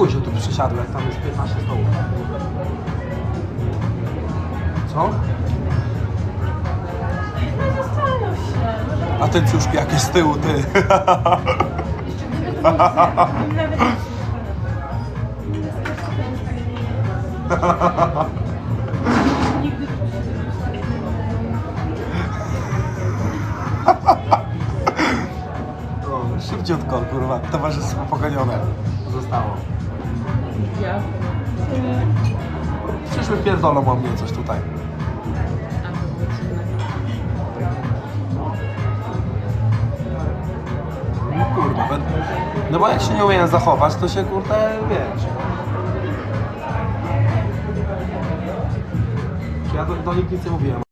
chuj się tu przysiadłem, tam jest 15 stołów. Co? No zastanów się. A ten ciuszki jakieś z tyłu, ty. jeszcze gdyby to był sen, bym nawet nie Nigdy tu się nie O, Szybciutko, kurwa, towarzystwo pogonione zostało. Ja. Przyszły pierdolą o mnie coś tutaj. No kurwa, be- no bo jak się nie umiem zachować, to się kurde, wiesz. Ja do, do nich nic nie mówiłem.